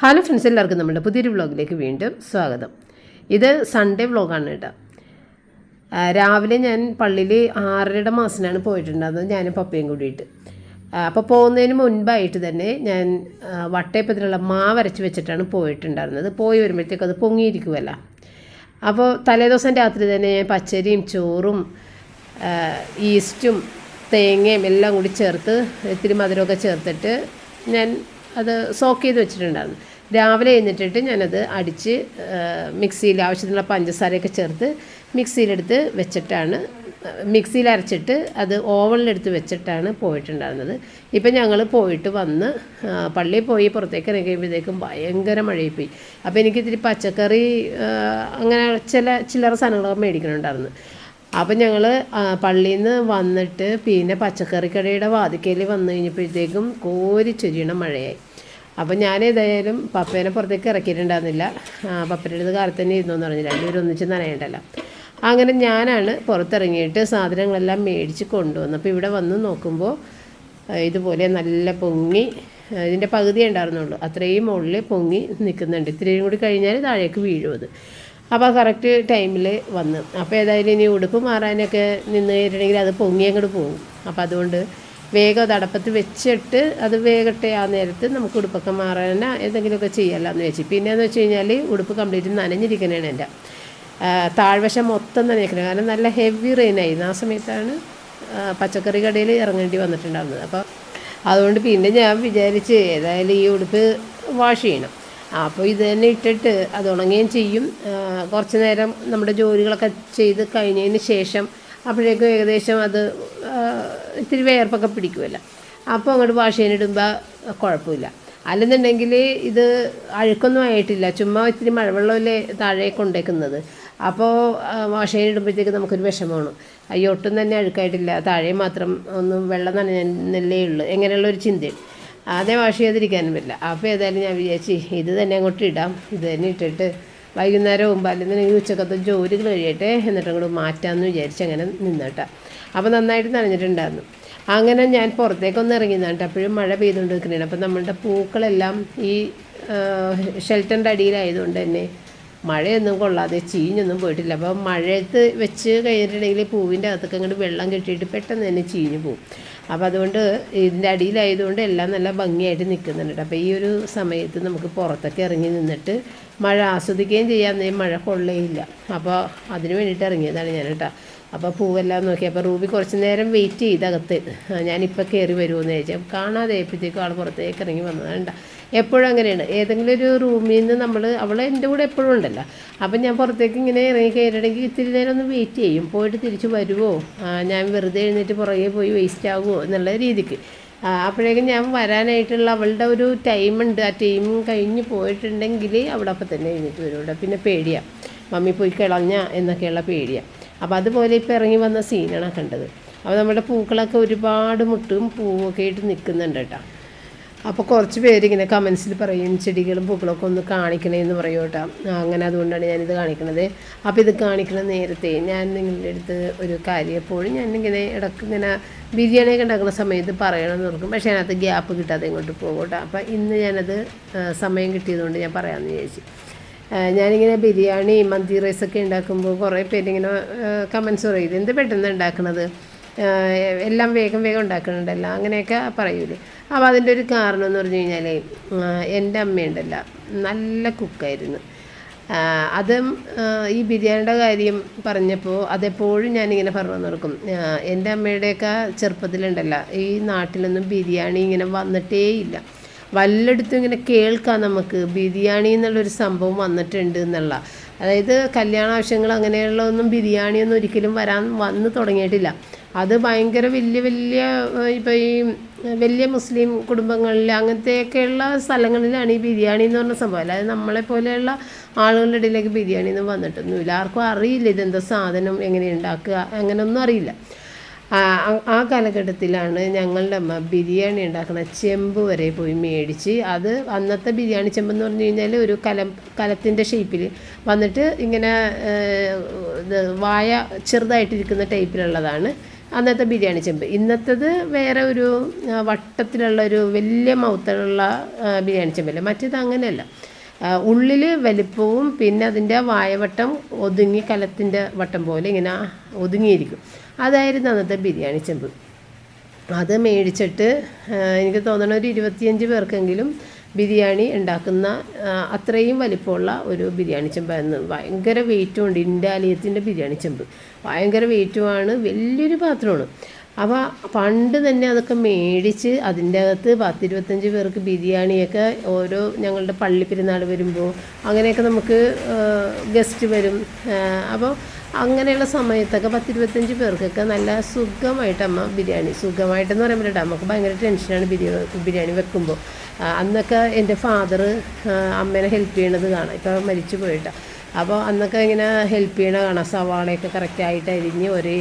Hello friends എല്ലാവർക്കും നമ്മുടെ പുതിയൊരു വ്ളോഗിലേക്ക് വീണ്ടും സ്വാഗതം. ഇത് സൺഡേ വ്ളോഗാണ് കേട്ടോ. രാവിലെ ഞാൻ പള്ളിയിൽ ആറരയുടെ മാസത്തിനാണ് പോയിട്ടുണ്ടായിരുന്നത് ഞാൻ പപ്പയും കൂടിയിട്ട്. അപ്പോൾ പോകുന്നതിന് മുൻപായിട്ട് തന്നെ ഞാൻ വട്ടയപ്പത്തിലുള്ള മാവരച്ച് വെച്ചിട്ടാണ് പോയിട്ടുണ്ടായിരുന്നത്. പോയി വരുമ്പോഴത്തേക്ക് അത് പൊങ്ങിയിരിക്കുമല്ല അപ്പോൾ തലേദിവസം രാത്രി തന്നെ ഞാൻ പച്ചരിയും ചോറും ഈസ്റ്റും തേങ്ങയും എല്ലാം കൂടി ചേർത്ത് ഇത്തിരി മധുരമൊക്കെ ചേർത്തിട്ട് ഞാൻ അത് സോക്ക് ചെയ്ത് വെച്ചിട്ടുണ്ടായിരുന്നു. രാവിലെ എഴുന്നേറ്റിട്ട് ഞാനത് അടിച്ച് മിക്സിയിൽ ആവശ്യത്തിനുള്ള പഞ്ചസാരയൊക്കെ ചേർത്ത് മിക്സിയിലെടുത്ത് വെച്ചിട്ടാണ് മിക്സിയിൽ അരച്ചിട്ട് അത് ഓവനിലെടുത്ത് വെച്ചിട്ടാണ് പോയിട്ടുണ്ടായിരുന്നത്. ഇപ്പം ഞങ്ങൾ പോയിട്ട് വന്ന് പള്ളിയിൽ പോയി പുറത്തേക്ക് ഇറങ്ങിയപ്പോഴത്തേക്കും ഭയങ്കര മഴയിൽ പോയി അപ്പോൾ എനിക്ക് ഇത്തിരി പച്ചക്കറി അങ്ങനെ ചില ചില്ലറ സാധനങ്ങളൊക്കെ മേടിക്കണുണ്ടായിരുന്നു. അപ്പം ഞങ്ങൾ പള്ളിയിൽ നിന്ന് വന്നിട്ട് പിന്നെ പച്ചക്കറി കടയുടെ വാതിക്കയിൽ വന്നു കഴിഞ്ഞപ്പോഴത്തേക്കും കോരി ചൊരിയണ മഴയായി. അപ്പം ഞാൻ ഏതായാലും പപ്പേനെ പുറത്തേക്ക് ഇറക്കിയിട്ടുണ്ടായിരുന്നില്ല. ആ, പപ്പയുടെ അടുത്ത് കാലത്ത് തന്നെ ഇരുന്നു എന്ന് പറഞ്ഞു. രണ്ടുപേരും ഒന്നിച്ച് നനയണ്ടല്ലോ. അങ്ങനെ ഞാനാണ് പുറത്തിറങ്ങിയിട്ട് സാധനങ്ങളെല്ലാം മേടിച്ച് കൊണ്ടുവന്നു അപ്പോൾ ഇവിടെ വന്ന് നോക്കുമ്പോൾ ഇതുപോലെ നല്ല പൊങ്ങി ഇതിന്റെ പകുതി ഉണ്ടായിരുന്നുള്ളൂ. അത്രയും മുകളിൽ പൊങ്ങി നിൽക്കുന്നുണ്ട്. ഇത്രയും കൂടി കഴിഞ്ഞാൽ താഴേക്ക് വീഴും അത്. അപ്പോൾ കറക്റ്റ് ടൈമിൽ വന്ന്. അപ്പോൾ ഏതായാലും ഇനി ഉടുപ്പ് മാറാനൊക്കെ നിന്ന് കഴിഞ്ഞിട്ടുണ്ടെങ്കിൽ അത് പൊങ്ങി അങ്ങോട്ട് പോകും. അപ്പോൾ അതുകൊണ്ട് വേഗം അത് അടപ്പത്ത് വെച്ചിട്ട് അത് വേഗട്ടെ ആ നേരത്ത് നമുക്ക് ഉടുപ്പൊക്കെ മാറാൻ എന്തെങ്കിലുമൊക്കെ ചെയ്യാമല്ലോ എന്ന് വെച്ച്. പിന്നെയെന്ന് വെച്ച് കഴിഞ്ഞാൽ ഉടുപ്പ് കംപ്ലീറ്റ് നനഞ്ഞിരിക്കണേണ് എന്റെ. താഴ്വശം മൊത്തം നനഞ്ഞിരിക്കണം. കാരണം നല്ല ഹെവി റെയിനായിരുന്നു. ആ സമയത്താണ് പച്ചക്കറി കടയിൽ ഇറങ്ങേണ്ടി വന്നിട്ടുണ്ടായിരുന്നത് അപ്പോൾ അതുകൊണ്ട് പിന്നെ ഞാൻ വിചാരിച്ച് ഏതായാലും ഈ ഉടുപ്പ് വാഷ് ചെയ്യണം. അപ്പോൾ ഇത് തന്നെ ഇട്ടിട്ട് അത് ഉണങ്ങുകയും ചെയ്യും. കുറച്ച് നേരം നമ്മുടെ ജോലികളൊക്കെ ചെയ്ത് കഴിഞ്ഞതിന് ശേഷം അപ്പോഴേക്കും ഏകദേശം അത് ഇത്തിരി വേർപ്പൊക്കെ പിടിക്കുമല്ലോ അപ്പോൾ അങ്ങോട്ട് വാഷ് ചെയ്യാനിടുമ്പോൾ കുഴപ്പമില്ല. അല്ലെന്നുണ്ടെങ്കിൽ ഇത് അഴുക്കൊന്നും ആയിട്ടില്ല. ചുമ്മാ ഇത്തിരി മഴവെള്ളമല്ലേ താഴെ കൊണ്ടേക്കുന്നത്. അപ്പോൾ വാഷ് ചെയ്യാനിടുമ്പോഴത്തേക്ക് നമുക്കൊരു വിഷമമാണ്. അയ്യോ ഒട്ടും തന്നെ അഴുക്കായിട്ടില്ല. താഴെ മാത്രം ഒന്നും വെള്ളം നനഞ്ഞല്ലേ ഉള്ളൂ. എങ്ങനെയുള്ള ഒരു ചിന്തയും. അതേ വാഷ് ചെയ്തിരിക്കാനും പറ്റില്ല. അപ്പോൾ ഏതായാലും ഞാൻ വിചാരിച്ച് ഇത് തന്നെ അങ്ങോട്ട് ഇടാം. ഇത് തന്നെ ഇട്ടിട്ട് വൈകുന്നേരം മുമ്പ് അല്ലെങ്കിൽ ഉച്ചക്കത്തെ ജോലികൾ കഴിയട്ടെ എന്നിട്ട് അങ്ങോട്ട് മാറ്റാമെന്ന് വിചാരിച്ച് അങ്ങനെ നിന്നേട്ടാ. അപ്പോൾ നന്നായിട്ട് നനഞ്ഞിട്ടുണ്ടായിരുന്നു. അങ്ങനെ ഞാൻ പുറത്തേക്കൊന്ന് ഇറങ്ങിയതാണ് അപ്പോഴും മഴ പെയ്തുകൊണ്ട് നിൽക്കുന്നതാണ് അപ്പം നമ്മളുടെ പൂക്കളെല്ലാം ഈ ഷെൽട്ടറിന്റെ അടിയിലായതുകൊണ്ട് തന്നെ മഴയൊന്നും കൊള്ളാതെ ചീഞ്ഞൊന്നും പോയിട്ടില്ല. അപ്പോൾ മഴയത്ത് വെച്ച് കഴിഞ്ഞിട്ടുണ്ടെങ്കിൽ പൂവിന്റെ അകത്തൊക്കെ അങ്ങോട്ട് വെള്ളം കെട്ടിയിട്ട് പെട്ടെന്ന് തന്നെ ചീഞ്ഞു പോകും അപ്പോൾ അതുകൊണ്ട് ഇതിന്റെ അടിയിലായതുകൊണ്ട് എല്ലാം നല്ല ഭംഗിയായിട്ട് നിൽക്കുന്നുണ്ട് അപ്പോൾ ഈ ഒരു സമയത്ത് നമുക്ക് പുറത്തൊക്കെ ഇറങ്ങി നിന്നിട്ട് മഴ ആസ്വദിക്കുകയും ചെയ്യാമെന്നേ മഴ കൊള്ളയില്ല. അപ്പോൾ അതിന് വേണ്ടിയിട്ട് ഇറങ്ങിയതാണ് ഞാൻ കേട്ടോ. അപ്പോൾ പൂവെല്ലാം നോക്കി. അപ്പോൾ റൂബി കുറച്ച് നേരം വെയിറ്റ് ചെയ്ത് അകത്ത്. ഞാനിപ്പോൾ കയറി വരുമെന്ന് ചോദിച്ചാൽ കാണാതെ ആയപ്പോഴത്തേക്കും ആൾ പുറത്തേക്ക് ഇറങ്ങി വന്നതാണ് എപ്പോഴും അങ്ങനെയാണ്. ഏതെങ്കിലും ഒരു റൂമിൽ നിന്ന് നമ്മൾ അവൾ എന്റെ കൂടെ എപ്പോഴും ഉണ്ടല്ലോ. അപ്പം ഞാൻ പുറത്തേക്ക് ഇങ്ങനെ ഇറങ്ങി കയറണമെങ്കിൽ ഇത്തിരി നേരം ഒന്ന് വെയിറ്റ് ചെയ്യും. പോയിട്ട് തിരിച്ച് വരുമോ ഞാൻ വെറുതെ എഴുന്നേറ്റ് പുറകെ പോയി വേസ്റ്റ് ആകുമോ എന്നുള്ള രീതിക്ക്. അപ്പോഴേക്കും ഞാൻ വരാനായിട്ടുള്ള അവളുടെ ഒരു ടൈമുണ്ട് ആ ടൈം കഴിഞ്ഞ് പോയിട്ടുണ്ടെങ്കിൽ അവിടെ അപ്പം തന്നെ എഴുന്നേറ്റ് വരും. പിന്നെ പേടിയാണ് മമ്മി പോയി കിളഞ്ഞ എന്നൊക്കെയുള്ള പേടിയാണ് അപ്പോൾ അതുപോലെ ഇപ്പോൾ ഇറങ്ങി വന്ന സീനാണ് കണ്ടത്. അപ്പോൾ നമ്മുടെ പൂക്കളൊക്കെ ഒരുപാട് മുട്ടും പൂവൊക്കെ ആയിട്ട് നിൽക്കുന്നുണ്ട് കേട്ടോ. അപ്പോൾ കുറച്ച് പേരിങ്ങനെ കമൻസിൽ പറയും ചെടികളും പൂക്കളൊക്കെ ഒന്ന് കാണിക്കണേ എന്ന് പറയും കേട്ടോ. അങ്ങനെ അതുകൊണ്ടാണ് ഞാനിത് കാണിക്കണത്. അപ്പോൾ ഇത് കാണിക്കണ നേരത്തെ ഞാൻ നിങ്ങളുടെ അടുത്ത് ഒരു കാര്യം എപ്പോഴും ഞാനിങ്ങനെ ഇടയ്ക്ക് ഇങ്ങനെ ബിരിയാണിയൊക്കെ ഉണ്ടാക്കുന്ന സമയത്ത് പറയണമെന്ന് ഓർക്കും. പക്ഷേ അതിനകത്ത് ഗ്യാപ്പ് കിട്ടാതെ ഇങ്ങോട്ട് പോകും കേട്ടോ. അപ്പോൾ ഇന്ന് ഞാനത് സമയം കിട്ടിയതുകൊണ്ട് ഞാൻ പറയാമെന്ന് വിചാരിച്ചു. ആ, ഞാനിങ്ങനെ ബിരിയാണി മന്തി റൈസൊക്കെ ഉണ്ടാക്കുമ്പോൾ കുറേ പേരിങ്ങനെ കമൻസ് പറയും ഇത് എന്ത് പെട്ടെന്ന് ഉണ്ടാക്കണത്? എല്ലാം വേഗം വേഗം ഉണ്ടാക്കണുണ്ടല്ലോ അങ്ങനെയൊക്കെ പറയൂലേ. അപ്പോൾ അതിന്റെ ഒരു കാരണം എന്ന് പറഞ്ഞു കഴിഞ്ഞാൽ എന്റെ അമ്മയുണ്ടല്ലോ. നല്ല കുക്കായിരുന്നു. അതും ഈ ബിരിയാണിയുടെ കാര്യം പറഞ്ഞപ്പോൾ അതെപ്പോഴും ഞാനിങ്ങനെ പറഞ്ഞു നടക്കും. എന്റെ അമ്മയുടെയൊക്കെ ചെറുപ്പത്തിലുണ്ടല്ലോ ഈ നാട്ടിലൊന്നും ബിരിയാണി ഇങ്ങനെ വന്നിട്ടേ ഇല്ല വല്ലയിടത്തും ഇങ്ങനെ കേൾക്കാം നമുക്ക്. ബിരിയാണി എന്നുള്ളൊരു സംഭവം വന്നിട്ടുണ്ട് എന്നുള്ള. അതായത് കല്യാണ ആവശ്യങ്ങൾ അങ്ങനെയുള്ളതൊന്നും ബിരിയാണിയൊന്നും ഒരിക്കലും വരാൻ വന്ന് തുടങ്ങിയിട്ടില്ല. അത് ഭയങ്കര വലിയ വലിയ ഇപ്പോൾ ഈ വലിയ മുസ്ലിം കുടുംബങ്ങളിൽ അങ്ങനത്തെയൊക്കെയുള്ള സ്ഥലങ്ങളിലാണ് ഈ ബിരിയാണി എന്ന് പറഞ്ഞ സംഭവം. അല്ലാതെ നമ്മളെ പോലെയുള്ള ആളുകളുടെ ഇടയിലേക്ക് ബിരിയാണി ഒന്നും വന്നിട്ടൊന്നുമില്ല. ആർക്കും അറിയില്ല ഇതെന്താ സാധനം എങ്ങനെ ഉണ്ടാക്കുക അങ്ങനെയൊന്നും അറിയില്ല. ആ കാലഘട്ടത്തിലാണ് ഞങ്ങളുടെ അമ്മ ബിരിയാണി ഉണ്ടാക്കുന്ന ചെമ്പ് വരെ പോയി മേടിച്ച് അത് അന്നത്തെ ബിരിയാണി ചെമ്പെന്ന് പറഞ്ഞു കഴിഞ്ഞാൽ ഒരു കലം കലത്തിന്റെ ഷേപ്പിൽ വന്നിട്ട് ഇങ്ങനെ വായ ചെറുതായിട്ടിരിക്കുന്ന ടൈപ്പിലുള്ളതാണ് അന്നത്തെ ബിരിയാണി ചെമ്പ്. ഇന്നത്തേത് വേറെ ഒരു വട്ടത്തിലുള്ള ഒരു വലിയ മൗത്തുള്ള ബിരിയാണി ചെമ്പല്ലേ? മറ്റേത് അങ്ങനെയല്ല. ഉള്ളിൽ വലിപ്പവും പിന്നെ അതിന്റെ വായവട്ടം ഒതുങ്ങി കലത്തിന്റെ വട്ടം പോലെ ഇങ്ങനെ ഒതുങ്ങിയിരിക്കും. അതായിരുന്നു അന്നത്തെ ബിരിയാണി ചെമ്പ്. അത് മേടിച്ചിട്ട് എനിക്ക് തോന്നണ ഒരു ഇരുപത്തിയഞ്ച് പേർക്കെങ്കിലും ബിരിയാണി ഉണ്ടാക്കുന്ന അത്രയും വലിപ്പമുള്ള ഒരു ബിരിയാണി ചെമ്പായിരുന്നു ഭയങ്കര വെയിറ്റും ഉണ്ട്. ഇൻഡാലിയത്തിന്റെ ബിരിയാണി ചെമ്പ്. ഭയങ്കര വെയിറ്റുമാണ് വലിയൊരു പാത്രമാണ്. അപ്പോൾ പണ്ട് തന്നെ അതൊക്കെ മേടിച്ച് അതിന്റെ അകത്ത് പത്തിരുപത്തഞ്ച് പേർക്ക് ബിരിയാണിയൊക്കെ ഓരോ ഞങ്ങളുടെ പള്ളി പെരുന്നാൾ വരുമ്പോൾ അങ്ങനെയൊക്കെ നമുക്ക് ഗസ്റ്റ് വരും. അപ്പോൾ അങ്ങനെയുള്ള സമയത്തൊക്കെ പത്തിരുപത്തഞ്ച് പേർക്കൊക്കെ നല്ല സുഖമായിട്ട് അമ്മ ബിരിയാണി സുഖമായിട്ടെന്ന് പറയുമ്പോൾ നമുക്ക് ഭയങ്കര ടെൻഷനാണ് ബിരിയാണി ബിരിയാണി വെക്കുമ്പോൾ അന്നൊക്കെ എന്റെ ഫാദർ അമ്മേനെ ഹെൽപ്പ് ചെയ്യണത് കാണാം. ഇപ്പോൾ മരിച്ചു പോയിട്ടാണ് അപ്പോൾ അന്നൊക്കെ ഇങ്ങനെ ഹെൽപ്പ് ചെയ്യണ കാണാം. സവാളയൊക്കെ കറക്റ്റായിട്ട് അരിഞ്ഞ് ഒരേ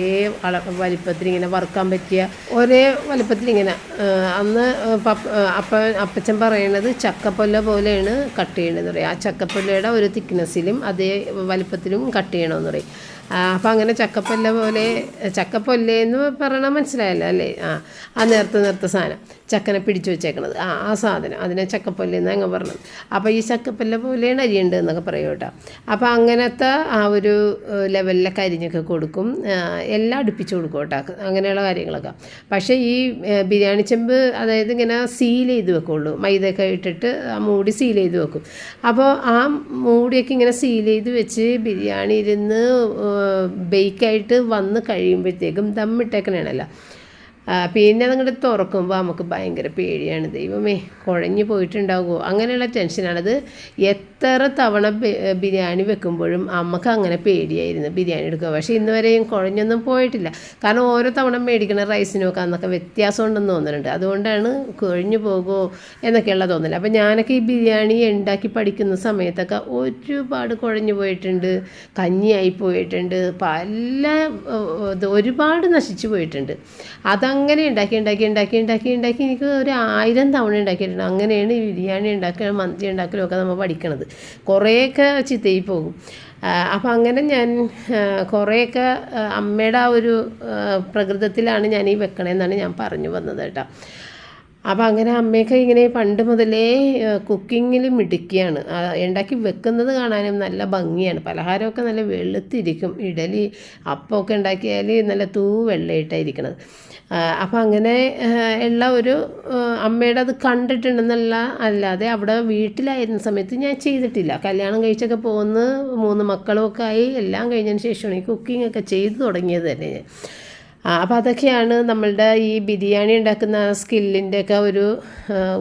വലിപ്പത്തിൽ ഇങ്ങനെ വറുക്കാൻ പറ്റിയ ഒരേ വലിപ്പത്തിൽ ഇങ്ങനെ അന്ന് അപ്പ അപ്പച്ചൻ പറയണത് ചക്കപ്പൊല്ല പോലെയാണ് കട്ട് ചെയ്യണമെന്ന് പറയും. ആ ചക്കപ്പൊല്ലയുടെ ഒരു തിക്നെസ്സിലും അതേ വലിപ്പത്തിലും കട്ട് ചെയ്യണമെന്ന് പറയും. അപ്പം അങ്ങനെ ചക്കപ്പല്ല പോലെ ചക്കപ്പൊല്ല എന്ന് പറയണ മനസ്സിലായല്ലോ അല്ലേ? ആ ആ നേർത്ത നേർത്ത സാധനം. ചക്കനെ പിടിച്ചു വെച്ചേക്കണത്. ആ ആ സാധനം. അതിനെ ചക്കപ്പൊല്ല എന്ന് അങ്ങ് പറഞ്ഞത്. അപ്പോൾ ഈ ചക്കപ്പൊല്ല പോലെയാണ് അരിയേണ്ടത് എന്നൊക്കെ പറയും കേട്ടോ. അപ്പോൾ അങ്ങനത്തെ ആ ഒരു ലെവലിലെ ലെവലിലൊക്കെ അരിഞ്ഞൊക്കെ കൊടുക്കും. എല്ലാം അടുപ്പിച്ച് കൊടുക്കും കേട്ടോ. അങ്ങനെയുള്ള കാര്യങ്ങളൊക്കെ. പക്ഷേ ഈ ബിരിയാണി ചെമ്പ് അതായത് ഇങ്ങനെ സീൽ ചെയ്ത് വെക്കുള്ളൂ. മൈദയൊക്കെ ഇട്ടിട്ട് ആ മൂടി സീൽ ചെയ്ത് വെക്കും. അപ്പോൾ ആ മൂടിയൊക്കെ ഇങ്ങനെ സീൽ ചെയ്ത് വെച്ച് ബിരിയാണി ഇരുന്ന് ബേക്കായിട്ട് വന്ന് കഴിയുമ്പോഴത്തേക്കും ദമ്മിട്ടേക്കണേണല്ലോ പിന്നെ അതങ്ങോട്ട് തുറക്കുമ്പോൾ നമുക്ക് ഭയങ്കര പേടിയാണ്. ദൈവമേ കുഴഞ്ഞു പോയിട്ടുണ്ടാകുമോ അങ്ങനെയുള്ള ടെൻഷനാണത് എത്ര തവണ ബിരിയാണി വെക്കുമ്പോഴും അമ്മയ്ക്ക് അങ്ങനെ പേടിയായിരുന്നു ബിരിയാണി എടുക്കുക പക്ഷേ ഇന്ന് വരെയും കുഴഞ്ഞൊന്നും പോയിട്ടില്ല. കാരണം ഓരോ തവണ മേടിക്കുന്ന റൈസിനൊക്കെ അന്നൊക്കെ വ്യത്യാസം ഉണ്ടെന്ന് തോന്നുന്നുണ്ട്. അതുകൊണ്ടാണ് കുഴഞ്ഞു പോകുമോ എന്നൊക്കെയുള്ള തോന്നൽ. അപ്പോൾ ഞാനൊക്കെ ഈ ബിരിയാണി ഉണ്ടാക്കി പഠിക്കുന്ന സമയത്തൊക്കെ ഒരുപാട് കുഴഞ്ഞു പോയിട്ടുണ്ട് കഞ്ഞിയായി പോയിട്ടുണ്ട് പല ഒരുപാട് നശിച്ചു പോയിട്ടുണ്ട്. അതങ്ങനെ ഉണ്ടാക്കി ഉണ്ടാക്കി ഉണ്ടാക്കി ഉണ്ടാക്കി ഉണ്ടാക്കി എനിക്ക് ഒരു ആയിരം തവണ ഉണ്ടാക്കിയിട്ടുണ്ട്. അങ്ങനെയാണ് ഈ ബിരിയാണി ഉണ്ടാക്കുക മന്തി ഉണ്ടാക്കലും ഒക്കെ നമ്മൾ പഠിക്കണത്. കുറേയൊക്കെ ചിത്തയിൽ പോകും. അപ്പം അങ്ങനെ ഞാൻ കുറേയൊക്കെ അമ്മയുടെ ആ ഒരു പ്രകൃതത്തിലാണ് ഞാൻ ഈ വെക്കണതെന്നാണ് ഞാൻ പറഞ്ഞു വന്നത് കേട്ടോ. അപ്പം അങ്ങനെ അമ്മയൊക്കെ ഇങ്ങനെ പണ്ട് മുതലേ കുക്കിങ്ങിൽ മിടുക്കിയാണ്. ഉണ്ടാക്കി വെക്കുന്നത് കാണാനും നല്ല ഭംഗിയാണ്. പലഹാരമൊക്കെ നല്ല വെളുത്തിരിക്കും. ഇഡലി അപ്പമൊക്കെ ഉണ്ടാക്കിയാൽ നല്ല തൂ വെള്ളയിട്ടായിരിക്കണത് അപ്പം അങ്ങനെ ഉള്ള ഒരു അമ്മയുടെ അത് കണ്ടിട്ടുണ്ടെന്നല്ല അല്ലാതെ അവിടെ വീട്ടിലായിരുന്ന സമയത്ത് ഞാൻ ചെയ്തിട്ടില്ല. കല്യാണം കഴിച്ചൊക്കെ പോകുന്ന മൂന്ന് മക്കളുമൊക്കെ ആയി എല്ലാം കഴിഞ്ഞതിന് ശേഷമാണ് ഈ കുക്കിംഗ് ഒക്കെ ചെയ്തു തുടങ്ങിയത് തന്നെ അപ്പോൾ അതൊക്കെയാണ് നമ്മളുടെ ഈ ബിരിയാണി ഉണ്ടാക്കുന്ന സ്കില്ലിന്റെ ഒക്കെ ഒരു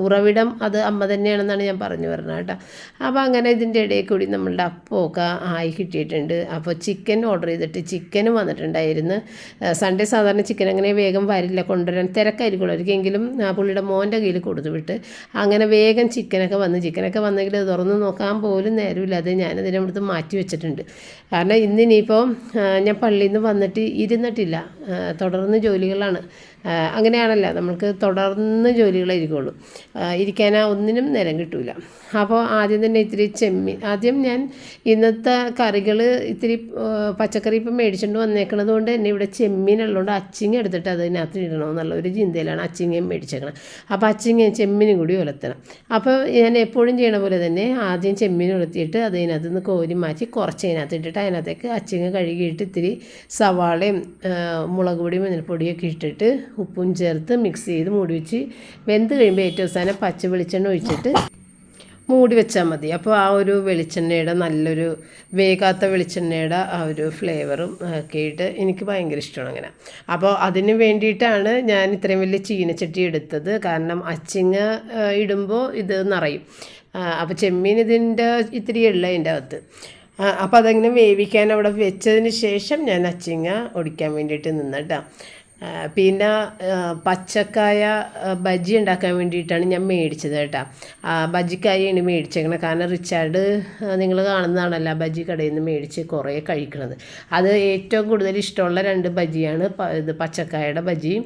ഉറവിടം അത് അമ്മ തന്നെയാണെന്നാണ് ഞാൻ പറഞ്ഞു പറഞ്ഞത് കേട്ടോ. അപ്പോൾ അങ്ങനെ ഇതിന്റെ ഇടയിൽ കൂടി നമ്മളുടെ അപ്പമൊക്കെ ആയി കിട്ടിയിട്ടുണ്ട്. അപ്പോൾ ചിക്കൻ ഓർഡർ ചെയ്തിട്ട് ചിക്കനും വന്നിട്ടുണ്ടായിരുന്നു. സൺഡേ സാധാരണ ചിക്കൻ അങ്ങനെ വേഗം വരില്ല കൊണ്ടുവരാൻ തിരക്കായിരിക്കുള്ളൂ. ആ പുള്ളിയുടെ മോന്റെ കയ്യിൽ കൊടുത്തു വിട്ട് അങ്ങനെ വേഗം ചിക്കനൊക്കെ വന്ന് ചിക്കനൊക്കെ വന്നെങ്കിൽ തുറന്ന് നോക്കാൻ പോലും നേരമില്ലാതെ ഞാനതിനെ അവിടുത്തെ മാറ്റി വെച്ചിട്ടുണ്ട്. കാരണം ഇന്നിനിയിപ്പോൾ ഞാൻ പള്ളിയിൽ നിന്ന് വന്നിട്ട് ഇരുന്നിട്ടില്ല. തുടർന്ന് ജോലികളാണ്. അങ്ങനെയാണല്ലോ നമ്മൾക്ക് തുടർന്ന് ജോലികളായിരിക്കുള്ളൂ. ഇരിക്കാൻ ഒന്നിനും നേരം കിട്ടൂല. അപ്പോൾ ആദ്യം തന്നെ ഇത്തിരി ചെമ്മി ആദ്യം ഞാൻ ഇന്നത്തെ കറികൾ ഇത്തിരി പച്ചക്കറി ഇപ്പം മേടിച്ചുകൊണ്ട് വന്നേക്കണത് കൊണ്ട് തന്നെ ഇവിടെ ചെമ്മീൻ ഉള്ളതുകൊണ്ട് അച്ചിങ്ങ എടുത്തിട്ട് അതിനകത്ത് ഇടണമെന്നുള്ള ഒരു ചിന്തയിലാണ് അച്ചിങ്ങയും മേടിച്ചേക്കണം. അപ്പോൾ അച്ചിങ്ങ ചെമ്മീനും കൂടി ഉലർത്തണം അപ്പോൾ ഞാൻ എപ്പോഴും ചെയ്യണ പോലെ തന്നെ ആദ്യം ചെമ്മീൻ ഉലർത്തിയിട്ട് അതിനകത്ത് നിന്ന് കോരി മാറ്റി കുറച്ച് അതിനകത്ത് ഇട്ടിട്ട് അതിനകത്തേക്ക് അച്ചിങ്ങ കഴുകിയിട്ട് ഇത്തിരി സവാളയും മുളക് പൊടിയും മഞ്ഞൾപ്പൊടിയൊക്കെ ഇട്ടിട്ട് ഉപ്പും ചേർത്ത് മിക്സ് ചെയ്ത് മൂടി വെച്ച് വെന്ത് കഴിയുമ്പോൾ ഏറ്റവും അവസാനം പച്ച വെളിച്ചെണ്ണ ഒഴിച്ചിട്ട് മൂടി വെച്ചാൽ മതി. അപ്പോൾ ആ ഒരു വെളിച്ചെണ്ണയുടെ നല്ലൊരു വേകാത്ത വെളിച്ചെണ്ണയുടെ ആ ഒരു ഫ്ലേവറും ഒക്കെ ആയിട്ട് എനിക്ക് ഭയങ്കര ഇഷ്ടമാണ് അങ്ങനെ. അപ്പോൾ അതിന് വേണ്ടിയിട്ടാണ് ഞാൻ ഇത്രയും വലിയ ചീനച്ചട്ടി എടുത്തത്. കാരണം അച്ചിങ്ങ ഇടുമ്പോൾ ഇത് നിറയും. അപ്പോൾ ചെമ്മീൻ ഇതിന്റെ ഇത്തിരി ഉള്ള അതിന്റെ അകത്ത്. അപ്പോൾ അതങ്ങനെ വേവിക്കാൻ അവിടെ വെച്ചതിന് ശേഷം ഞാൻ അച്ചിങ്ങ ഒടിക്കാൻ വേണ്ടിയിട്ട് നിന്നിട്ടാ പിന്നെ പച്ചക്കായ ബജി ബജ്ജി ഉണ്ടാക്കാൻ വേണ്ടിയിട്ടാണ് ഞാൻ മേടിച്ചത് കേട്ടോ. ആ, ബജ്ജിക്കായാണ് മേടിച്ചേക്കണത് കാരണം റിച്ചാർഡ് നിങ്ങൾ കാണുന്നതാണല്ലോ ബജ്ജി കടയിൽ നിന്ന് മേടിച്ച് കുറേ കഴിക്കണത്. അത് ഏറ്റവും കൂടുതൽ ഇഷ്ടമുള്ള രണ്ട് ബജ്ജിയാണ് ഇത് പച്ചക്കായയുടെ ബജ്ജിയും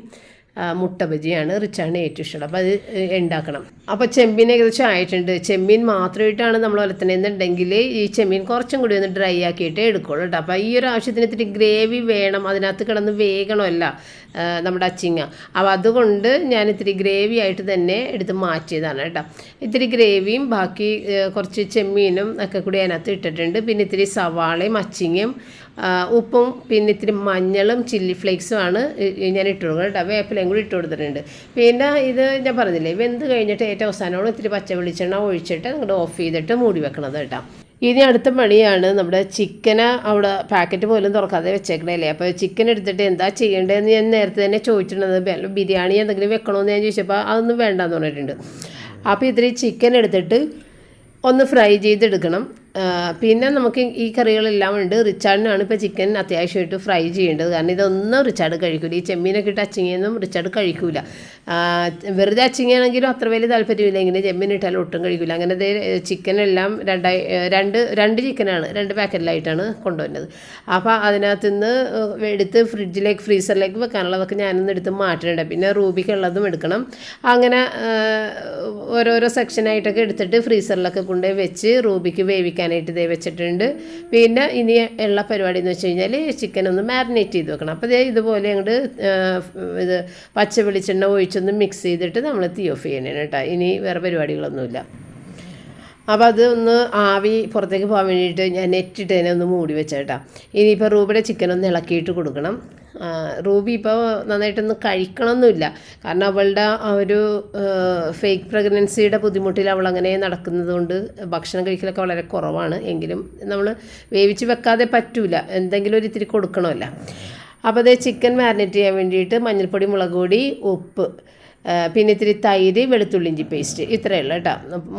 മുട്ട ബജിയാണ് റിച്ചാണ് ഏറ്റവും ഇഷ്ടം. അപ്പോൾ അത് ഉണ്ടാക്കണം അപ്പോൾ ചെമ്മീൻ ഏകദേശം ആയിട്ടുണ്ട്. ചെമ്മീൻ മാത്രമായിട്ടാണ് നമ്മൾ ഒലത്തണമെന്നുണ്ടെങ്കിൽ ഈ ചെമ്മീൻ കുറച്ചും കൂടി ഒന്ന് ഡ്രൈ ആക്കിയിട്ടേ എടുക്കുള്ളൂ കേട്ടോ അപ്പോൾ ഈ ഒരു ആവശ്യത്തിന് ഇത്തിരി ഗ്രേവി വേണം അതിനകത്ത് കിടന്ന് വേഗണമല്ല നമ്മുടെ അച്ചിങ്ങ. അപ്പോൾ അതുകൊണ്ട് ഞാൻ ഇത്തിരി ഗ്രേവി ആയിട്ട് തന്നെ എടുത്ത് മാറ്റിയതാണ് കേട്ടോ ഇത്തിരി ഗ്രേവിയും ബാക്കി കുറച്ച് ചെമ്മീനും ഒക്കെ കൂടി അതിനകത്ത് ഇട്ടിട്ടുണ്ട്. പിന്നെ ഇത്തിരി സവാളയും അച്ചിങ്ങയും ഉപ്പും പിന്നെ ഇത്തിരി മഞ്ഞളും ചില്ലി ഫ്ലേക്സും ആണ് ഞാൻ ഇട്ട് കൊടുക്കുന്നത് കേട്ടോ. വേപ്പിലയും കൂടി ഇട്ട് കൊടുത്തിട്ടുണ്ട്. പിന്നെ ഇത് ഞാൻ പറഞ്ഞില്ലേ വെന്ത് കഴിഞ്ഞിട്ട് ഏറ്റവും അവസാനമാണ് ഇത്തിരി പച്ച വെളിച്ചെണ്ണ ഒഴിച്ചിട്ട് അങ്ങോട്ട് ഓഫ് ചെയ്തിട്ട് മൂടി വെക്കണത് കേട്ടോ. ഇനി അടുത്ത പണിയാണ് നമ്മുടെ ചിക്കന് അവിടെ പാക്കറ്റ് പോലും തുറക്കാതെ വെച്ചേക്കണല്ലേ? അപ്പോൾ ചിക്കൻ എടുത്തിട്ട് എന്താ ചെയ്യേണ്ടതെന്ന് ഞാൻ നേരത്തെ തന്നെ ചോദിച്ചിട്ടുള്ളത്. ബിരിയാണി എന്തെങ്കിലും വെക്കണമെന്ന് ഞാൻ ചോദിച്ചപ്പോൾ അതൊന്നും വേണ്ടെന്ന് പറഞ്ഞിട്ടുണ്ട്. അപ്പോൾ ഇത്തിരി ചിക്കൻ എടുത്തിട്ട് ഒന്ന് ഫ്രൈ ചെയ്തെടുക്കണം. പിന്നെ നമുക്ക് ഈ കറികളെല്ലാം ഉണ്ട്. റിച്ചാർഡിനാണ് ഇപ്പോൾ ചിക്കൻ അത്യാവശ്യമായിട്ട് ഫ്രൈ ചെയ്യേണ്ടത്. കാരണം ഇതൊന്നും റിച്ചാർഡ് കഴിക്കില്ല ഈ ചെമ്മീനൊക്കെ ഇട്ട് അച്ചിങ്ങയൊന്നും റിച്ചാർഡ് കഴിക്കില്ല വെറുതെ അച്ചിങ്ങയാണെങ്കിലും അത്ര വലിയ താല്പര്യമില്ല. ഇങ്ങനെ ചെമ്മീൻ ഇട്ടാലും ഒട്ടും കഴിക്കില്ല അങ്ങനെ ദേ ചിക്കനെല്ലാം രണ്ടായി രണ്ട് രണ്ട് ചിക്കനാണ് രണ്ട് പാക്കറ്റിലായിട്ടാണ് കൊണ്ടുവരുന്നത്. അപ്പോൾ അതിനകത്ത് നിന്ന് എടുത്ത് ഫ്രിഡ്ജിലേക്ക് ഫ്രീസറിലേക്ക് വെക്കാനുള്ളതൊക്കെ ഞാനൊന്ന് എടുത്ത് മാറ്റുന്നുണ്ട് പിന്നെ റൂബിക്കുള്ളതും എടുക്കണം. അങ്ങനെ ഓരോരോ സെക്ഷനായിട്ടൊക്കെ എടുത്തിട്ട് ഫ്രീസറിലൊക്കെ കൊണ്ടുപോയി വെച്ച് റൂബിക്ക് വേവിക്കാനായിട്ട് ദേ വെച്ചിട്ടുണ്ട്. പിന്നെ ഇനി ഉള്ള പരിപാടി എന്ന് വെച്ച് കഴിഞ്ഞാൽ ചിക്കൻ ഒന്ന് മാരിനേറ്റ് ചെയ്ത് വെക്കണം. അപ്പോൾ ദേ ഇതുപോലെ അങ്ങോട്ട് ഇത് പച്ച വെളിച്ചെണ്ണ ഒഴിച്ചൊന്ന് മിക്സ് ചെയ്തിട്ട് നമ്മൾ തീ ഓഫ് ചെയ്യണേ കേട്ടോ. ഇനി വേറെ പരിപാടികളൊന്നുമില്ല. അപ്പോൾ അത് ഒന്ന് ആവി പുറത്തേക്ക് പോകാൻ വേണ്ടിയിട്ട് ഞാൻ നെറ്റിട്ട് തന്നെ ഒന്ന് മൂടി വെച്ചേട്ടാ. ഇനിയിപ്പോൾ റൂബിയുടെ ചിക്കൻ ഒന്ന് ഇളക്കിയിട്ട് കൊടുക്കണം. റൂബി ഇപ്പോൾ നന്നായിട്ടൊന്നും കഴിക്കണമെന്നില്ല കാരണം അവളുടെ ആ ഒരു ഫേക്ക് പ്രഗ്നൻസിയുടെ ബുദ്ധിമുട്ടിൽ അവൾ അങ്ങനെ നടക്കുന്നത് കൊണ്ട് ഭക്ഷണം കഴിക്കലൊക്കെ വളരെ കുറവാണ്. എങ്കിലും നമ്മൾ വേവിച്ച് വെക്കാതെ പറ്റൂല. എന്തെങ്കിലും ഒരു ഇത്തിരി കൊടുക്കണമല്ലോ. അപ്പോൾ അതേ ചിക്കൻ മാരിനേറ്റ് ചെയ്യാൻ വേണ്ടിയിട്ട് മഞ്ഞൾപ്പൊടി മുളക് പൊടി ഉപ്പ്. പിന്നെ ഇത്തിരി തൈര് വെളുത്തുള്ളി ഇഞ്ചി പേസ്റ്റ് ഇത്രയേ ഉള്ളൂ കേട്ടോ.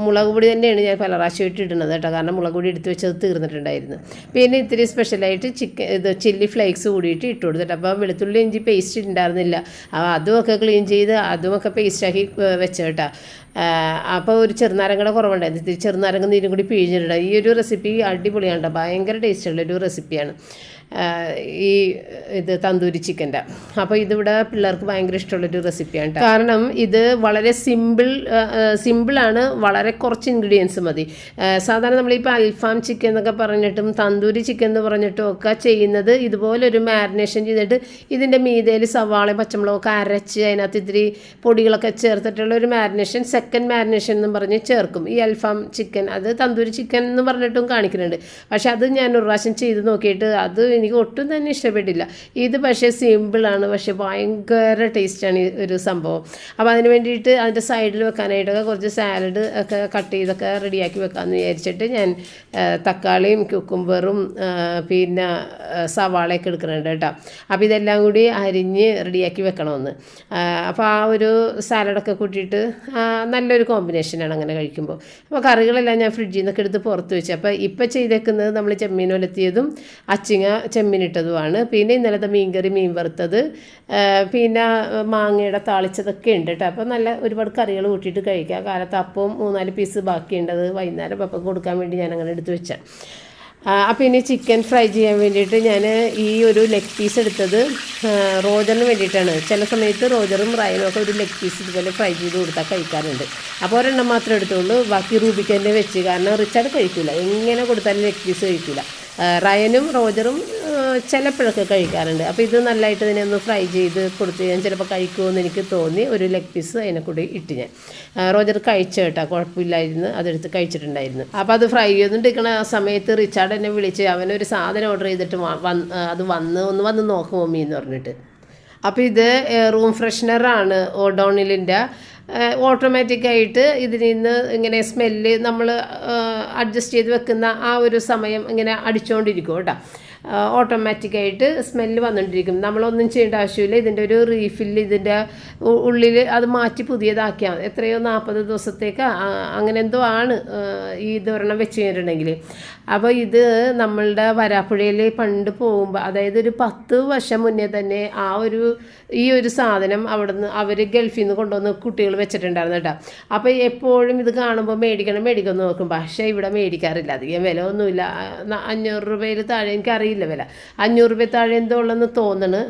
മുളക് പൊടി തന്നെയാണ് ഞാൻ പല പ്രാവശ്യം ഇടുന്നത് കേട്ടോ. കാരണം മുളക് പൊടി എടുത്ത് വെച്ചത് തീർന്നിട്ടുണ്ടായിരുന്നു. പിന്നെ ഇത്തിരി സ്പെഷ്യലായിട്ട് ചിക്കൻ ഇത് ചില്ലി ഫ്ലേക്സ് കൂടിയിട്ട് ഇട്ട് കൊടുത്തിട്ട് അപ്പോൾ വെളുത്തുള്ളി ഇഞ്ചി പേസ്റ്റ് ഉണ്ടായിരുന്നില്ല അപ്പോൾ അതുമൊക്കെ ക്ലീൻ ചെയ്ത് അതുമൊക്കെ പേസ്റ്റാക്കി വെച്ച കേട്ടോ. അപ്പോൾ ഒരു ചെറുനാരങ്ങയുടെ കുറവുണ്ടായിരുന്നു ചെറുനാരങ്ങ നീരും കൂടി പിഴിഞ്ഞിടുക ഈ ഒരു റെസിപ്പി അടിപൊളിയാണ് ഭയങ്കര ടേസ്റ്റുള്ള ഒരു റെസിപ്പിയാണ് ഈ ഇത് തന്തൂരി ചിക്കന്റെ അപ്പോൾ ഇതിവിടെ പിള്ളേർക്ക് ഭയങ്കര ഇഷ്ടമുള്ളൊരു റെസിപ്പിയാണ്. കാരണം ഇത് വളരെ സിമ്പിൾ സിമ്പിളാണ് വളരെ കുറച്ച് ഇൻഗ്രീഡിയൻസ് മതി. സാധാരണ നമ്മളിപ്പോൾ അൽഫാം ചിക്കൻ എന്നൊക്കെ പറഞ്ഞിട്ടും തന്തൂരി ചിക്കൻ എന്ന് പറഞ്ഞിട്ടും ഒക്കെ ചെയ്യുന്നത് ഇതുപോലെ ഒരു മാരിനേഷൻ ചെയ്തിട്ട് ഇതിന്റെ മീതയിൽ സവാള പച്ചമുളകൊക്കെ അരച്ച് അതിനകത്ത് ഇത്തിരി പൊടികളൊക്കെ ചേർത്തിട്ടുള്ള ഒരു മാരിനേഷൻ സെക്കൻഡ് മാരിനേഷൻ എന്നും പറഞ്ഞ് ചേർക്കും. ഈ അൽഫാം ചിക്കൻ അത് തന്തൂരി ചിക്കൻ എന്ന് പറഞ്ഞിട്ടും കാണിക്കുന്നുണ്ട്. പക്ഷേ അത് ഞാൻ ഒരു പ്രാവശ്യം ചെയ്ത് നോക്കിയിട്ട് അത് എനിക്ക് ഒട്ടും തന്നെ ഇഷ്ടപ്പെട്ടില്ല. ഇത് പക്ഷേ സിമ്പിളാണ് പക്ഷേ ഭയങ്കര ടേസ്റ്റാണ് ഈ ഒരു സംഭവം. അപ്പോൾ അതിന് വേണ്ടിയിട്ട് അതിന്റെ സൈഡിൽ വെക്കാനായിട്ടൊക്കെ കുറച്ച് സാലഡ് ഒക്കെ കട്ട് ചെയ്തൊക്കെ റെഡിയാക്കി വെക്കാമെന്ന് വിചാരിച്ചിട്ട് ഞാൻ തക്കാളിയും ക്യുക്കുംബറും പിന്നെ സവാളയൊക്കെ എടുക്കുന്നുണ്ട് കേട്ടോ. അപ്പോൾ ഇതെല്ലാം കൂടി അരിഞ്ഞ് റെഡിയാക്കി വെക്കണമെന്ന്. അപ്പോൾ ആ ഒരു സാലഡൊക്കെ കൂട്ടിയിട്ട് നല്ലൊരു കോമ്പിനേഷനാണ് അങ്ങനെ കഴിക്കുമ്പോൾ അപ്പോൾ കറികളെല്ലാം ഞാൻ ഫ്രിഡ്ജിൽ നിന്നൊക്കെ എടുത്ത് പുറത്ത് വെച്ചു. അപ്പോൾ ഇപ്പോൾ ചെയ്തേക്കുന്നത് നമ്മൾ ചെമ്മീൻ ഒലത്തിയതും അച്ചിങ്ങ ചെമ്മീനിട്ടതുമാണ്. പിന്നെ ഇന്നലത്തെ മീൻകറി മീൻ വറുത്തത് പിന്നെ മാങ്ങയുടെ താളിച്ചതൊക്കെ ഉണ്ട് കേട്ടോ അപ്പോൾ നല്ല ഒരുപാട് കറികൾ കൂട്ടിയിട്ട് കഴിക്കാം. കാലത്ത് അപ്പവും മൂന്നാൽ പീസ് ബാക്കിയുണ്ടത് വൈകുന്നേരം അപ്പം കൊടുക്കാൻ വേണ്ടി ഞാൻ അങ്ങനെ എടുത്ത് വെച്ചാൽ അപ്പോൾ ഇനി ചിക്കൻ ഫ്രൈ ചെയ്യാൻ വേണ്ടിയിട്ട് ഞാൻ ഈ ഒരു ലെഗ് പീസ് എടുത്തത് റോജറിന് വേണ്ടിയിട്ടാണ്. ചില സമയത്ത് റോജറും റയനും ഒക്കെ ഒരു ലെഗ് പീസ് ഇതുപോലെ ഫ്രൈ ചെയ്ത് കൊടുത്താൽ കഴിക്കാറുണ്ട്. അപ്പോൾ ഒരെണ്ണം മാത്രമേ എടുത്തുള്ളൂ. ബാക്കി റൂബിക്ക് തന്നെ വെച്ച് കാരണം റിച്ചാർഡ് കഴിക്കില്ല എങ്ങനെ കൊടുത്താലും ലെഗ് പീസ് കഴിക്കില്ല റയനും റോജറും ചിലപ്പോഴൊക്കെ കഴിക്കാറുണ്ട്. അപ്പോൾ ഇത് നല്ലതായിട്ട് ഇതിനെ ഒന്ന് ഫ്രൈ ചെയ്ത് കൊടുത്ത് ഞാൻ ചിലപ്പോൾ കഴിക്കുമെന്ന് എനിക്ക് തോന്നി ഒരു ലെഗ് പീസ് അതിനെ കൂടി ഇട്ട് ഞാൻ. റോജർ കഴിച്ചു കേട്ടോ കുഴപ്പമില്ലായിരുന്നു അതെടുത്ത് കഴിച്ചിട്ടുണ്ടായിരുന്നു. അപ്പോൾ അത് ഫ്രൈ ചെയ്തുകൊണ്ടിരിക്കുന്ന ആ സമയത്ത് റിച്ചാർഡ് എന്നെ വിളിച്ച് അവനൊരു സാധനം ഓർഡർ ചെയ്തിട്ട് അത് വന്ന് ഒന്ന് വന്ന് നോക്കുമോ മീ എന്ന് പറഞ്ഞിട്ട്. അപ്പോൾ ഇത് റൂം ഫ്രഷ്നറാണ് ഓഡോണിലിന്റെ ഓട്ടോമാറ്റിക്കായിട്ട് ഇതിൽ നിന്ന് ഇങ്ങനെ സ്മെല്ല് നമ്മൾ അഡ്ജസ്റ്റ് ചെയ്ത് വെക്കുന്ന ആ ഒരു സമയം ഇങ്ങനെ അടിച്ചുകൊണ്ടിരിക്കും കേട്ടോ. ഓട്ടോമാറ്റിക്കായിട്ട് സ്മെല്ല് വന്നുകൊണ്ടിരിക്കും നമ്മളൊന്നും ചെയ്യേണ്ട ആവശ്യമില്ല. ഇതിന്റെ ഒരു റീഫില്ല് ഇതിന്റെ ഉള്ളിൽ അത് മാറ്റി പുതിയതാക്കിയാൽ എത്രയോ നാൽപ്പത് ദിവസത്തേക്ക് അങ്ങനെ എന്തോ ആണ് ഈ ഇതൊരെണ്ണം വെച്ച് കഴിഞ്ഞിട്ടുണ്ടെങ്കിൽ അപ്പോൾ ഇത് നമ്മളുടെ വരാപ്പുഴയിൽ പണ്ട് പോകുമ്പോൾ അതായത് ഒരു പത്ത് വർഷം മുന്നേ തന്നെ ആ ഒരു ഈ ഒരു സാധനം അവിടുന്ന് അവർ ഗൾഫിൽ നിന്ന് കൊണ്ടുവന്ന് കുട്ടികൾ വെച്ചിട്ടുണ്ടായിരുന്നു കേട്ടോ. അപ്പോൾ എപ്പോഴും ഇത് കാണുമ്പോൾ മേടിക്കണം മേടിക്കണം നോക്കും. പക്ഷേ ഇവിടെ മേടിക്കാറില്ല. അധികം വില ഒന്നുമില്ല. അഞ്ഞൂറ് രൂപയിൽ താഴെ എനിക്കറിയില്ല വില. അഞ്ഞൂറ് രൂപ താഴെ എന്തോ ഉള്ളെന്ന് തോന്നണ്.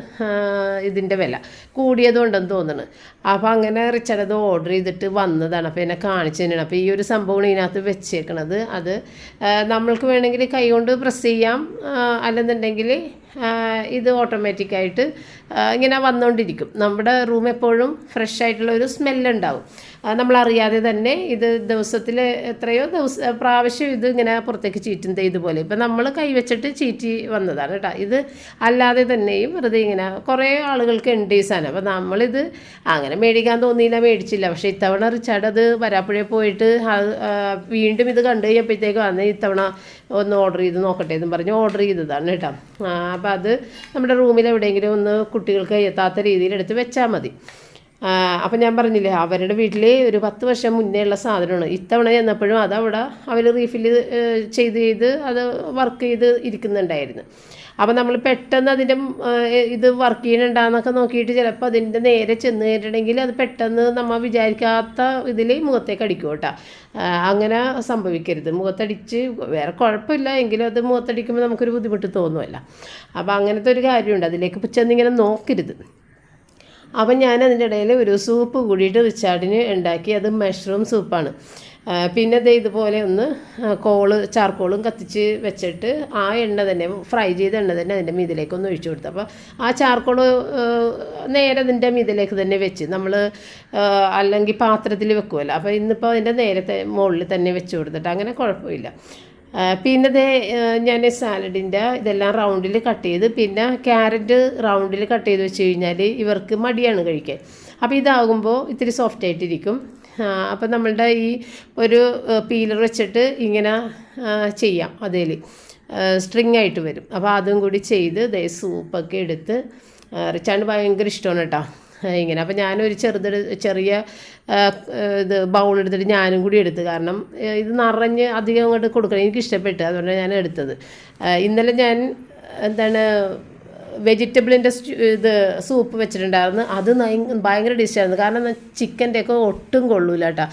ഇതിന്റെ വില. കൂടിയതുകൊണ്ടെന്ന് തോന്നണ്. അപ്പോൾ അങ്ങനെ റിച്ചാർഡ് അത് ഓർഡർ ചെയ്തിട്ട് വന്നതാണ്. അപ്പോൾ എന്നെ കാണിച്ചു തന്നെയാണ്. അപ്പോൾ ഈ ഒരു സംഭവമാണ് ഇതിനകത്ത് വെച്ചേക്കണത്. അത് നമ്മൾക്ക് വേണമെങ്കിൽ കൈ കൊണ്ട് പ്രസ് ചെയ്യാം അല്ലെന്നുണ്ടെങ്കിൽ ഇത് ഓട്ടോമാറ്റിക്കായിട്ട് ഇങ്ങനെ വന്നുകൊണ്ടിരിക്കും നമ്മുടെ റൂം എപ്പോഴും ഫ്രഷ് ആയിട്ടുള്ള ഒരു സ്മെല്ലുണ്ടാവും നമ്മളറിയാതെ തന്നെ ഇത് ദിവസത്തിൽ എത്രയോ ദിവസ പ്രാവശ്യം ഇത് ഇങ്ങനെ പുറത്തേക്ക് ചീറ്റും ഇതുപോലെ ഇപ്പം നമ്മൾ കൈവച്ചിട്ട് ചീറ്റി വന്നതാണ് കേട്ടോ ഇത് അല്ലാതെ തന്നെയും വെറുതെ ഇങ്ങനെ കുറേ ആളുകൾക്ക് ഉണ്ട് ഈ സാധനം. അപ്പം നമ്മളിത് അങ്ങനെ മേടിക്കാൻ തോന്നിയില്ല മേടിച്ചില്ല. പക്ഷേ ഇത്തവണ റിച്ചാർഡ് അത് വരാപ്പുഴയിൽ പോയിട്ട് വീണ്ടും ഇത് കണ്ടു കഴിഞ്ഞപ്പോഴത്തേക്ക് വന്ന് ഇത്തവണ ഒന്ന് ഓർഡർ ചെയ്ത് നോക്കട്ടെ എന്ന് പറഞ്ഞ് ഓർഡർ ചെയ്തതാണ് കേട്ടോ അപ്പോൾ അത് നമ്മുടെ റൂമിൽ എവിടെയെങ്കിലും ഒന്ന് കുട്ടികൾക്ക് എത്താത്ത രീതിയിൽ എടുത്ത് വെച്ചാൽ മതി. അപ്പം ഞാൻ പറഞ്ഞില്ലേ അവരുടെ വീട്ടിൽ ഒരു പത്ത് വർഷം മുന്നേ ഉള്ള സാധനമാണ്. ഇത്തവണ ചെന്നപ്പോഴും അതവിടെ അവർ റീഫിൽ ചെയ്ത് ചെയ്ത് അത് വർക്ക് ചെയ്ത് ഇരിക്കുന്നുണ്ടായിരുന്നു. അപ്പം നമ്മൾ പെട്ടെന്ന് അതിന്റെ ഇത് വർക്ക് ചെയ്യണുണ്ടാന്നൊക്കെ നോക്കിയിട്ട് ചിലപ്പോൾ അതിന്റെ നേരെ ചെന്ന് കഴിഞ്ഞിട്ടുണ്ടെങ്കിൽ അത് പെട്ടെന്ന് നമ്മൾ വിചാരിക്കാത്ത ഇതിൽ മുഖത്തേക്ക് അടിക്കും കേട്ടോ. അങ്ങനെ സംഭവിക്കരുത്. മുഖത്തടിച്ച് വേറെ കുഴപ്പമില്ല എങ്കിലും അത് മുഖത്തടിക്കുമ്പോൾ നമുക്കൊരു ബുദ്ധിമുട്ട് തോന്നുമല്ല അപ്പോൾ അങ്ങനത്തെ ഒരു കാര്യമുണ്ട്. അതിലേക്ക് ചെന്നിങ്ങനെ നോക്കരുത്. അപ്പം ഞാൻ അതിന്റെ ഇടയിൽ ഒരു സൂപ്പ് കൂടിയിട്ട് റിച്ചാർഡിന് ഉണ്ടാക്കി. അത് മഷ്റൂം സൂപ്പാണ് പിന്നെ ദേ ഇതുപോലെ ഒന്ന് കോൾ ചാർക്കോളും കത്തിച്ച് വെച്ചിട്ട് ആ എണ്ണ തന്നെ ഫ്രൈ ചെയ്ത എണ്ണ തന്നെ അതിന്റെ മീതിലേക്ക് ഒന്ന് ഒഴിച്ചു കൊടുത്തു. അപ്പോൾ ആ ചാർക്കോൾ നേരെ അതിന്റെ മീതിലേക്ക് തന്നെ വെച്ച് നമ്മൾ അല്ലെങ്കിൽ പാത്രത്തിൽ വെക്കുമല്ലോ അപ്പോൾ ഇന്നിപ്പോൾ അതിന്റെ നേരത്തെ മുകളിൽ തന്നെ വെച്ച് കൊടുത്തിട്ട് അങ്ങനെ കുഴപ്പമില്ല. പിന്നെ ദേ ഞാൻ സാലഡിന്റെ ഇതെല്ലാം റൗണ്ടിൽ കട്ട് ചെയ്ത് പിന്നെ ക്യാരറ്റ് റൗണ്ടിൽ കട്ട് ചെയ്ത് വെച്ച് കഴിഞ്ഞാൽ ഇവർക്ക് മടിയാണ് കഴിക്കാൻ. അപ്പോൾ ഇതാകുമ്പോൾ ഇത്തിരി സോഫ്റ്റ് ആയിട്ടിരിക്കും. അപ്പോൾ നമ്മളുടെ ഈ ഒരു പീലർ വെച്ചിട്ട് ഇങ്ങനെ ചെയ്യാം അതിൽ. സ്ട്രിങ് ആയിട്ട് വരും. അപ്പോൾ അതും കൂടി ചെയ്ത് ദേ സൂപ്പൊക്കെ എടുത്ത് റിച്ചാണ്ട് ഭയങ്കര ഇഷ്ടമാണ് കേട്ടോ. ഇങ്ങനെ. അപ്പോൾ ഞാനൊരു ചെറുത് ചെറിയ ഇത് ബൗൾ എടുത്തിട്ട് ഞാനും കൂടി എടുത്ത്. കാരണം ഇത് നിറഞ്ഞ് അധികം അങ്ങോട്ട് കൊടുക്കണം. എനിക്ക് ഇഷ്ടപ്പെട്ട് അതുകൊണ്ടാണ് ഞാൻ എടുത്തത്. ഇന്നലെ ഞാൻ എന്താണ് വെജിറ്റബിളിന്റെ ഇത് സൂപ്പ് വെച്ചിട്ടുണ്ടായിരുന്നു. അത് ഭയങ്കര ഡിഷായിരുന്നു കാരണം ചിക്കന്റെ ഒക്കെ ഒട്ടും കൊള്ളൂല കേട്ടോ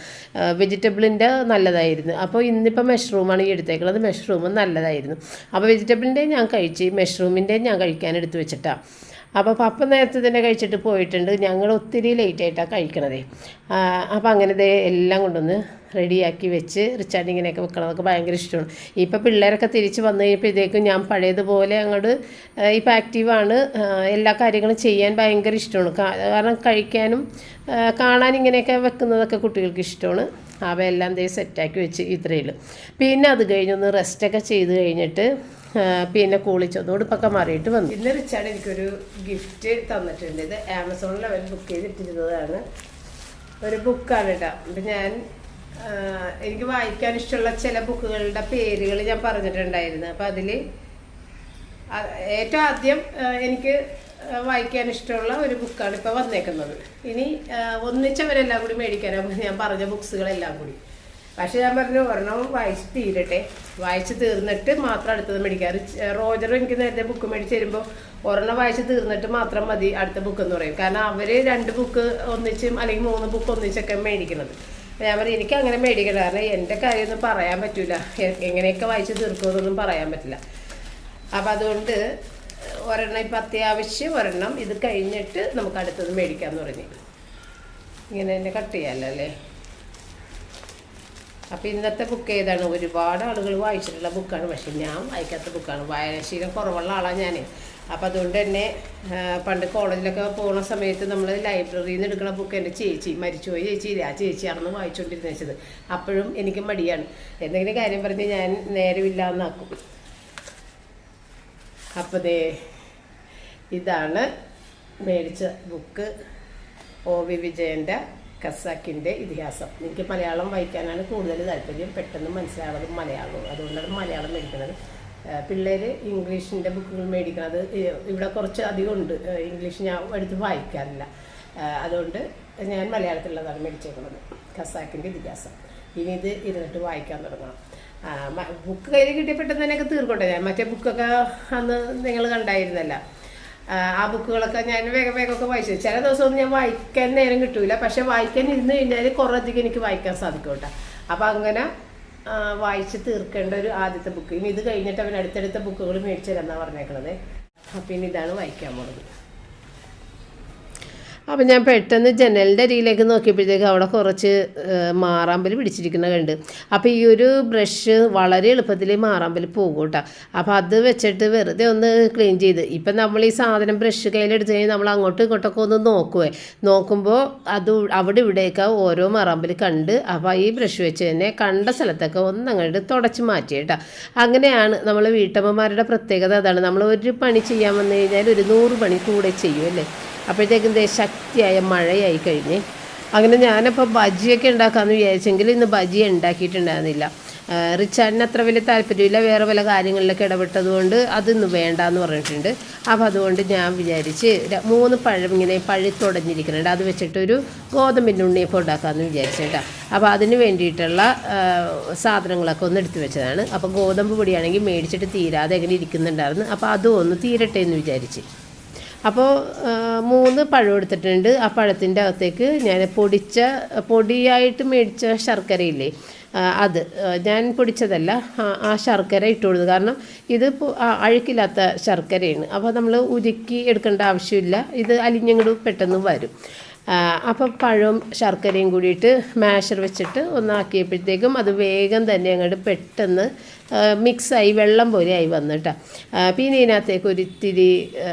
വെജിറ്റബിളിന്റെ നല്ലതായിരുന്നു. അപ്പോൾ ഇന്നിപ്പോൾ മഷ്റൂമാണ് ഈ എടുത്തേക്കുന്നത് മഷ്റൂമും നല്ലതായിരുന്നു. അപ്പോൾ വെജിറ്റബിളിന്റെ ഞാൻ കഴിച്ച് മഷ്റൂമിന്റെയും ഞാൻ കഴിക്കാൻ എടുത്ത് വെച്ചിട്ടാണ് അപ്പോൾ പപ്പ നേരത്തെ തന്നെ കഴിച്ചിട്ട് പോയിട്ടുണ്ട്. ഞങ്ങൾ ഒത്തിരി ലേറ്റ് ആയിട്ടാണ് കഴിക്കണതേ. അപ്പോൾ അങ്ങനെ എല്ലാം കൊണ്ടൊന്ന് റെഡിയാക്കി വെച്ച് റിച്ചാർഡ് ഇങ്ങനെയൊക്കെ വെക്കണതൊക്കെ ഭയങ്കര ഇഷ്ടമാണ്. ഇപ്പോൾ പിള്ളേരൊക്കെ തിരിച്ച് വന്നു ഇതേക്കും ഞാൻ പഴയതുപോലെ അങ്ങോട്ട് ഇപ്പോൾ ആക്റ്റീവാണ് എല്ലാ കാര്യങ്ങളും ചെയ്യാൻ ഭയങ്കര ഇഷ്ടമാണ്. കാരണം കഴിക്കാനും കാണാൻ ഇങ്ങനെയൊക്കെ വെക്കുന്നതൊക്കെ കുട്ടികൾക്ക് ഇഷ്ടമാണ്. അവയെല്ലാം ദേ സെറ്റാക്കി വെച്ച് ഇത്രയുള്ളൂ പിന്നെ അത് കഴിഞ്ഞൊന്ന് റെസ്റ്റൊക്കെ ചെയ്ത് കഴിഞ്ഞിട്ട് പിന്നെ കുളിച്ചൊന്ന് ഉടുപ്പൊക്കെ മാറിയിട്ട് വന്നു. ഇന്ന് റിച്ചാണ് എനിക്കൊരു ഗിഫ്റ്റ് തന്നിട്ടുണ്ട്. ഇത് ആമസോണിൽ അവർ ബുക്ക് ചെയ്തിട്ടിരുന്നതാണ്. ഒരു ബുക്കാണ് കേട്ടോ അപ്പം ഞാൻ എനിക്ക് വായിക്കാൻ ഇഷ്ടമുള്ള ചില ബുക്കുകളുടെ പേരുകൾ ഞാൻ പറഞ്ഞിട്ടുണ്ടായിരുന്നു. അപ്പം അതിൽ ഏറ്റവും ആദ്യം എനിക്ക് വായിക്കാൻ ഇഷ്ടമുള്ള ഒരു ബുക്കാണ് ഇപ്പോൾ വന്നേക്കുന്നത്. ഇനി ഒന്നിച്ചവരെല്ലാം കൂടി മേടിക്കാനാണ് ഞാൻ പറഞ്ഞ ബുക്സുകളെല്ലാം കൂടി. പക്ഷെ ഞാൻ പറഞ്ഞു ഒരെണ്ണം വായിച്ച് തീരട്ടെ. വായിച്ച് തീർന്നിട്ട് മാത്രം അടുത്തത് മേടിക്കാം. റിച്ച്- റോജർ എനിക്ക് നേരത്തെ ബുക്ക് മേടിച്ച് തരുമ്പോൾ ഒരെണ്ണം വായിച്ച് തീർന്നിട്ട് മാത്രം മതി അടുത്ത ബുക്ക് എന്ന് പറയും. കാരണം അവർ രണ്ട് ബുക്ക് ഒന്നിച്ചും അല്ലെങ്കിൽ മൂന്ന് ബുക്ക് ഒന്നിച്ചൊക്കെ മേടിക്കുന്നത് ഞാൻ പറയും എനിക്ക് അങ്ങനെ മേടിക്കണം കാരണം എന്റെ കാര്യമൊന്നും പറയാൻ പറ്റില്ല എങ്ങനെയൊക്കെ വായിച്ച് തീർക്കുമെന്നൊന്നും പറയാൻ പറ്റില്ല. അപ്പം അതുകൊണ്ട് ഒരെണ്ണം ഇപ്പം അത്യാവശ്യം ഒരെണ്ണം ഇത് കഴിഞ്ഞിട്ട് നമുക്ക് അടുത്തത് മേടിക്കാമെന്ന് പറഞ്ഞു. ഇങ്ങനെ തന്നെ കട്ട് ചെയ്യാമല്ലോ അല്ലേ? അപ്പോൾ ഇന്നത്തെ ബുക്ക് ഏതാണ്? ഒരുപാട് ആളുകൾ വായിച്ചിട്ടുള്ള ബുക്കാണ് പക്ഷേ ഞാൻ വായിക്കാത്ത ബുക്കാണ് വായനാശീലം കുറവുള്ള ആളാണ് ഞാൻ അപ്പോൾ അതുകൊണ്ട് തന്നെ പണ്ട് കോളേജിലൊക്കെ പോകുന്ന സമയത്ത് നമ്മൾ ലൈബ്രറിയിൽ നിന്ന് എടുക്കുന്ന ബുക്ക് എന്റെ ചേച്ചി മരിച്ചുപോയി ചേച്ചി ആ ചേച്ചിയാണെന്ന് വായിച്ചുകൊണ്ടിരുന്ന വെച്ചത്. അപ്പോഴും എനിക്ക് മടിയാണ്. എന്തെങ്കിലും കാര്യം പറഞ്ഞ് ഞാൻ നേരമില്ല എന്നാക്കും അപ്പോൾ ദേ ഇതാണ് മേടിച്ച ബുക്ക് ഒ വി വിജയന്റെ ഖസാക്കിന്റെ ഇതിഹാസം. എനിക്ക് മലയാളം വായിക്കാനാണ് കൂടുതൽ താല്പര്യം. പെട്ടെന്ന് മനസ്സിലാവുന്നത് മലയാളവും അതുകൊണ്ടാണ് മലയാളം മേടിക്കുന്നത്. പിള്ളേർ ഇംഗ്ലീഷിന്റെ ബുക്കുകൾ മേടിക്കുന്നത് ഇവിടെ കുറച്ച് അധികം ഉണ്ട്. ഇംഗ്ലീഷ് ഞാൻ എടുത്ത് വായിക്കാറില്ല. അതുകൊണ്ട് ഞാൻ മലയാളത്തിലുള്ളതാണ് മേടിച്ചേക്കുന്നത്. ഖസാക്കിന്റെ ഇതിഹാസം. ഇനി ഇത് ഇരുന്നിട്ട് വായിക്കാൻ തുടങ്ങണം. ബുക്ക് കയ്യിൽ കിട്ടിയ പെട്ടെന്ന് തീർക്കട്ടെ ഞാൻ മറ്റേ ബുക്കൊക്കെ അന്ന് നിങ്ങൾ കണ്ടായിരുന്നല്ല. ആ, ബുക്കുകളൊക്കെ ഞാൻ വേഗം വേഗമൊക്കെ വായിച്ചു. ചില ദിവസമൊന്നും ഞാൻ വായിക്കാൻ നേരം കിട്ടൂല. പക്ഷെ വായിക്കാൻ ഇരുന്ന് കഴിഞ്ഞാൽ കുറേ അധികം എനിക്ക് വായിക്കാൻ സാധിക്കും കേട്ടോ. അപ്പം അങ്ങനെ വായിച്ച് തീർക്കേണ്ട ഒരു ആദ്യത്തെ ബുക്ക്. ഇനി ഇത് കഴിഞ്ഞിട്ട് അവൻ അടുത്തടുത്ത ബുക്കുകൾ മേടിച്ചു തരാമെന്നാണ് പറഞ്ഞേക്കണത്. അപ്പം ഇനി ഇതാണ് വായിക്കാൻ പോണത്. അപ്പം ഞാൻ പെട്ടെന്ന് ജനലിന്റെ അരിയിലേക്ക് നോക്കിയപ്പോഴത്തേക്ക് അവിടെ കുറച്ച് മാറാമ്പൽ പിടിച്ചിരിക്കുന്ന കണ്ട്. അപ്പോൾ ഈ ഒരു ബ്രഷ് വളരെ എളുപ്പത്തിൽ മാറാമ്പൽ പോകും കേട്ടോ അപ്പോൾ അത് വെച്ചിട്ട് വെറുതെ ഒന്ന് ക്ലീൻ ചെയ്ത്. ഇപ്പം നമ്മൾ ഈ സാധനം ബ്രഷ് കയ്യിലെടുത്ത് കഴിഞ്ഞാൽ നമ്മൾ അങ്ങോട്ടും ഇങ്ങോട്ടൊക്കെ ഒന്ന് നോക്കുവേ. നോക്കുമ്പോൾ അത് അവിടെ ഇവിടെയൊക്കെ ഓരോ മാറാമ്പൽ കണ്ട് അപ്പോൾ ഈ ബ്രഷ് വെച്ച് തന്നെ കണ്ട സ്ഥലത്തൊക്കെ ഒന്ന് അങ്ങോട്ട് തുടച്ച് മാറ്റി കേട്ടോ. അങ്ങനെയാണ് നമ്മൾ വീട്ടമ്മമാരുടെ പ്രത്യേകത അതാണ്. നമ്മൾ ഒരു പണി ചെയ്യാൻ വന്നു കഴിഞ്ഞാൽ ഒരു നൂറ് പണി കൂടെ ചെയ്യും അല്ലേ? അപ്പോഴത്തേക്കും ദേ ശക്തിയായ മഴയായി കഴിഞ്ഞ് അങ്ങനെ ഞാനപ്പോൾ ബജിയൊക്കെ ഉണ്ടാക്കാമെന്ന് വിചാരിച്ചെങ്കിൽ ഇന്ന് ബജി ഉണ്ടാക്കിയിട്ടുണ്ടായിരുന്നില്ല. റിച്ചാർഡിന് അത്ര വലിയ താല്പര്യമില്ല. വേറെ പല കാര്യങ്ങളിലൊക്കെ ഇടപെട്ടതുകൊണ്ട് അതിന്ന് വേണ്ട എന്ന് പറഞ്ഞിട്ടുണ്ട്. അപ്പോൾ അതുകൊണ്ട് ഞാൻ വിചാരിച്ച് മൂന്ന് പഴം ഇങ്ങനെ പഴുത്തുടഞ്ഞിരിക്കുന്നുണ്ട് അത് വെച്ചിട്ടൊരു ഗോതമ്പിന്റെ ഉണ്ണിയപ്പം ഉണ്ടാക്കാമെന്ന് വിചാരിച്ചിട്ടാ. അപ്പോൾ അതിന് വേണ്ടിയിട്ടുള്ള സാധനങ്ങളൊക്കെ ഒന്ന് എടുത്തു വെച്ചതാണ്. അപ്പോൾ ഗോതമ്പ് പൊടിയാണെങ്കിൽ മേടിച്ചിട്ട് തീരാതെ എങ്ങനെ ഇരിക്കുന്നുണ്ടായിരുന്നു. അപ്പോൾ അതും ഒന്ന് തീരട്ടെ എന്ന് വിചാരിച്ച്. അപ്പോൾ മൂന്ന് പഴം എടുത്തിട്ടുണ്ട്. ആ പഴത്തിന്റെ അകത്തേക്ക് ഞാൻ പൊടിച്ച പൊടിയായിട്ട് മേടിച്ച ശർക്കരയില്ലേ അത് ഞാൻ പൊടിച്ചതല്ല ആ, ശർക്കര ഇട്ട് കൊടുത്തു. കാരണം ഇത് അഴുക്കില്ലാത്ത ശർക്കരയാണ്. അപ്പോൾ നമ്മൾ ഉരുക്കി എടുക്കേണ്ട ആവശ്യമില്ല. ഇത് അലിഞ്ഞങ്ങോട് പെട്ടെന്ന് വരും. അപ്പോൾ പഴവും ശർക്കരയും കൂടിയിട്ട് മാഷർ വെച്ചിട്ട് ഒന്നാക്കിയപ്പോഴത്തേക്കും അത് വേഗം തന്നെ അങ്ങോട്ട് പെട്ടെന്ന് മിക്സായി വെള്ളം പോലെ ആയി വന്നു കേട്ടോ പിന്നെ ഇതിനകത്തേക്ക് ഒരു ഇത്തിരി ആ,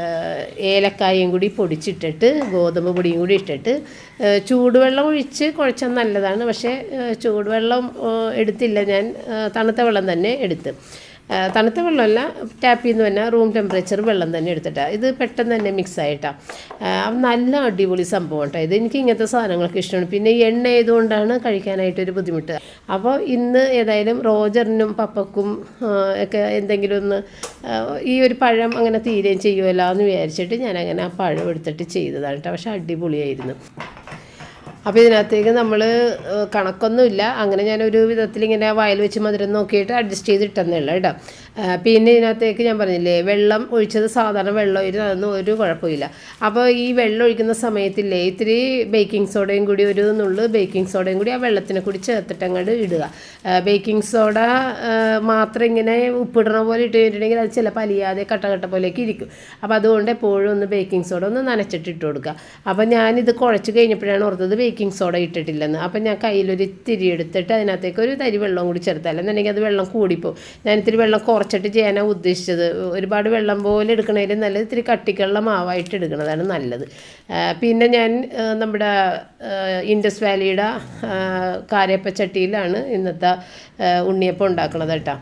ഏലക്കായും കൂടി പൊടിച്ചിട്ടിട്ട് ഗോതമ്പ് പൊടിയും കൂടി ഇട്ടിട്ട് ചൂടുവെള്ളം ഒഴിച്ച് കുഴച്ചാൽ നല്ലതാണ്. പക്ഷേ ചൂടുവെള്ളം എടുത്തില്ല ഞാൻ തണുത്ത വെള്ളം തന്നെ എടുത്ത്. തണുത്ത വെള്ളമല്ല ടാപ്പിൽ നിന്ന് തന്നെ റൂം ടെമ്പറേച്ചർ വെള്ളം തന്നെ എടുത്തിട്ടാണ് ഇത് പെട്ടെന്ന് തന്നെ മിക്സ് ആയിട്ടാണ് നല്ല അടിപൊളി സംഭവം കേട്ടോ ഇത്. എനിക്ക് ഇങ്ങനത്തെ സാധനങ്ങളൊക്കെ ഇഷ്ടമാണ്. പിന്നെ എണ്ണ ആയതുകൊണ്ടാണ് കഴിക്കാനായിട്ടൊരു ബുദ്ധിമുട്ട്. അപ്പോൾ ഇന്ന് ഏതായാലും റോജറിനും പപ്പക്കും ഒക്കെ എന്തെങ്കിലും ഒന്ന് ഈ ഒരു പഴം അങ്ങനെ തീരുകയും ചെയ്യുമല്ലോ എന്ന് വിചാരിച്ചിട്ട് ഞാൻ അങ്ങനെ ആ പഴം എടുത്തിട്ട് ചെയ്തതാണ് കേട്ടോ പക്ഷെ അടിപൊളിയായിരുന്നു. അപ്പോൾ ഇതിനകത്തേക്ക് നമ്മൾ കണക്കൊന്നുമില്ല. അങ്ങനെ ഞാൻ ഒരു വിധത്തിൽ ഇങ്ങനെ വയൽ വെച്ച് മധുരം നോക്കിയിട്ട് അഡ്ജസ്റ്റ് ചെയ്തിട്ടെന്നേ ഉള്ളൂ കേട്ടോ പിന്നെ ഇതിനകത്തേക്ക് ഞാൻ പറഞ്ഞില്ലേ വെള്ളം ഒഴിച്ചത് സാധാരണ വെള്ളമായിരുന്നു അതൊന്നും ഒരു കുഴപ്പമില്ല. അപ്പോൾ ഈ വെള്ളം ഒഴിക്കുന്ന സമയത്തില്ലേ ഇത്തിരി ബേക്കിംഗ് സോഡയും കൂടി ഒരു നുള്ളു ബേക്കിംഗ് സോഡയും കൂടി ആ വെള്ളത്തിനെ കൂടി ചേർത്തിട്ട് ഇടുക. ബേക്കിംഗ് സോഡ മാത്രം ഇങ്ങനെ ഉപ്പിടണ പോലെ ഇട്ട് കഴിഞ്ഞിട്ടുണ്ടെങ്കിൽ അത് ചിലപ്പോൾ അലിയാതെ കട്ട കട്ട ഇരിക്കും. അപ്പോൾ അതുകൊണ്ട് എപ്പോഴും ഒന്ന് ബേക്കിംഗ് സോഡ ഒന്ന് നനച്ചിട്ട് ഇട്ട് കൊടുക്കുക. അപ്പോൾ ഞാനിത് കുഴച്ച് കഴിഞ്ഞപ്പോഴാണ് ഓർത്തത് ബേക്കിംഗ് സോഡ ഇട്ടിട്ടില്ലെന്ന്. അപ്പം ഞാൻ കയ്യിലൊരു ഇത്തിരി എടുത്തിട്ട് അതിനകത്തേക്ക് ഒരു തരി വെള്ളം കൂടി ചേർത്താൽ എന്നുണ്ടെങ്കിൽ അത് വെള്ളം കൂടിപ്പോവും. ഞാൻ ഇത്തിരി വെള്ളം കുറച്ചിട്ട് ചെയ്യാനാണ് ഉദ്ദേശിച്ചത്. ഒരുപാട് വെള്ളം പോലെ എടുക്കണതിൽ നല്ലത് ഇത്തിരി കട്ടിക്കുള്ള മാവായിട്ട് എടുക്കുന്നതാണ് നല്ലത്. പിന്നെ ഞാൻ നമ്മുടെ ഇൻഡസ് വാലിയുടെ കാരപ്പച്ചട്ടിയിലാണ് ഇന്നത്തെ ഉണ്ണിയപ്പം ഉണ്ടാക്കുന്നത് കേട്ടോ.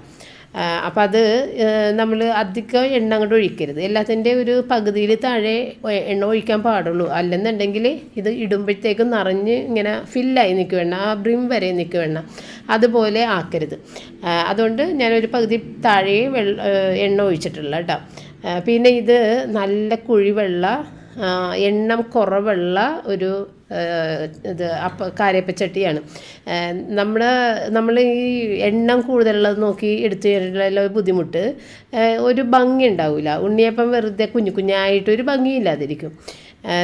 അപ്പം അത് നമ്മൾ അധികം എണ്ണ അങ്ങോട്ട് ഒഴിക്കരുത്. എല്ലാത്തിന്റെ ഒരു പകുതിയിൽ താഴെ എണ്ണ ഒഴിക്കാൻ പാടുള്ളൂ. അല്ലെന്നുണ്ടെങ്കിൽ ഇത് ഇടുമ്പോഴത്തേക്കും നിറഞ്ഞ് ഇങ്ങനെ ഫില്ലായി നിൽക്കും എണ്ണ. ആ ബ്രിം വരെ നിൽക്കും എണ്ണ. അതുപോലെ ആക്കരുത്. അതുകൊണ്ട് ഞാനൊരു പകുതി താഴെ വെള്ള എണ്ണ ഒഴിച്ചിട്ടുള്ള കേട്ടോ പിന്നെ ഇത് നല്ല കുഴിവെള്ള എണ്ണം കുറവുള്ള ഒരു ഇത് അപ്പ കാര്യപ്പച്ചട്ടിയാണ് നമ്മൾ നമ്മൾ ഈ എണ്ണം കൂടുതലുള്ളത് നോക്കി എടുത്തു കഴിഞ്ഞാലുള്ള ബുദ്ധിമുട്ട് ഒരു ഭംഗി ഉണ്ടാവില്ല ഉണ്ണിയപ്പം വെറുതെ കുഞ്ഞു കുഞ്ഞായിട്ട് ഒരു ഭംഗിയില്ലാതിരിക്കും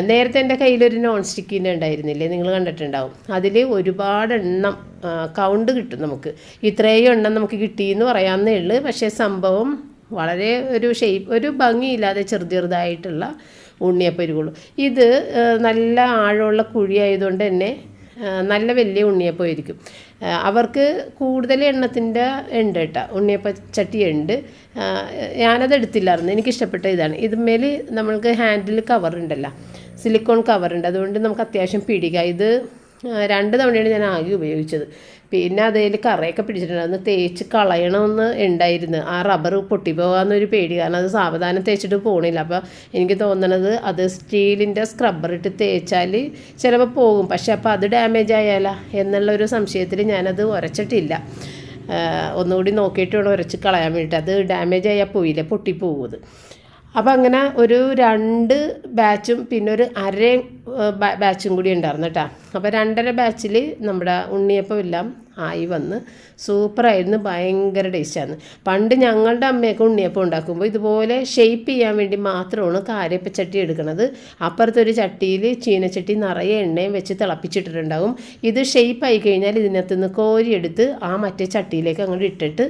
നേരത്തെ എന്റെ കയ്യിലൊരു നോൺ സ്റ്റിക്കിന്റെ ഉണ്ടായിരുന്നില്ലേ നിങ്ങൾ കണ്ടിട്ടുണ്ടാവും. അതിൽ ഒരുപാട് എണ്ണം കൗണ്ട് കിട്ടും നമുക്ക്. ഇത്രയും എണ്ണം നമുക്ക് കിട്ടിയെന്ന് പറയാവുന്നേ ഉള്ളൂ. പക്ഷേ സംഭവം വളരെ ഒരു ഷേപ്പ് ഒരു ഭംഗിയില്ലാതെ ചെറു ചെറുതായിട്ടുള്ള ഉണ്ണിയപ്പം ഇത് നല്ല ആഴമുള്ള കുഴി ആയതുകൊണ്ട് തന്നെ നല്ല വലിയ ഉണ്ണിയപ്പമായിരിക്കും അവർക്ക് കൂടുതൽ എണ്ണത്തിന്റെ ഉണ്ട് കേട്ടോ ഉണ്ണിയപ്പ ചട്ടി ഉണ്ട് ഞാനത് എടുത്തില്ലായിരുന്നു എനിക്കിഷ്ടപ്പെട്ട ഇതാണ്. ഇതുമേൽ നമ്മൾക്ക് ഹാൻഡിൽ കവർ ഉണ്ടല്ലോ സിലിക്കോൺ കവർ ഉണ്ട്. അതുകൊണ്ട് നമുക്ക് അത്യാവശ്യം പിടിക്കുക ഇത് രണ്ട് തവണയാണ് ഞാൻ ആകെ ഉപയോഗിച്ചത്. പിന്നെ അതിൽ കറയൊക്കെ പിടിച്ചിട്ടുണ്ട്. അന്ന് തേച്ച് കളയണമെന്ന് ഉണ്ടായിരുന്നു ആ റബ്ബർ പൊട്ടിപ്പോകാമെന്നൊരു പേടി. കാരണം അത് സാവധാനം തേച്ചിട്ട് പോകണില്ല അപ്പോൾ എനിക്ക് തോന്നണത് അത് സ്റ്റീലിന്റെ സ്ക്രബ്ബർ ഇട്ട് തേച്ചാൽ ചിലപ്പോൾ പോകും. പക്ഷെ അപ്പോൾ അത് ഡാമേജ് ആയാലോ എന്നുള്ളൊരു സംശയത്തിൽ ഞാനത് ഉരച്ചിട്ടില്ല ഒന്നുകൂടി നോക്കിയിട്ട് വേണം ഉരച്ച് കളയാൻ വേണ്ടിയിട്ട് അത് ഡാമേജ് ആയാൽ പോയില്ല. പൊട്ടിപ്പോകുന്നത് അപ്പോൾ അങ്ങനെ ഒരു രണ്ട് ബാച്ചും പിന്നെ ഒരു അര ബാച്ചും കൂടി ഉണ്ടായിരുന്നു കേട്ടോ. അപ്പോൾ രണ്ടര ബാച്ചിൽ നമ്മുടെ ഉണ്ണിയപ്പം എല്ലാം ആയി വന്ന് സൂപ്പറായിരുന്നു. ഭയങ്കര ടേസ്റ്റാണ് പണ്ട് ഞങ്ങളുടെ അമ്മയൊക്കെ ഉണ്ണിയപ്പം ഉണ്ടാക്കുമ്പോൾ ഇതുപോലെ ഷെയ്പ്പ് ചെയ്യാൻ വേണ്ടി മാത്രമാണ് കാര്യപ്പച്ചട്ടി എടുക്കുന്നത് അപ്പുറത്തൊരു ചട്ടിയിൽ ചീനച്ചട്ടി നിറയെ എണ്ണയും വെച്ച് തിളപ്പിച്ചിട്ടിട്ടുണ്ടാകും ഇത് ഷെയ്പ്പ് ആയി കഴിഞ്ഞാൽ ഇതിനകത്ത് നിന്ന് കോരിയെടുത്ത് ആ മറ്റേ ചട്ടിയിലേക്ക് അങ്ങോട്ട് ഇട്ടിട്ട്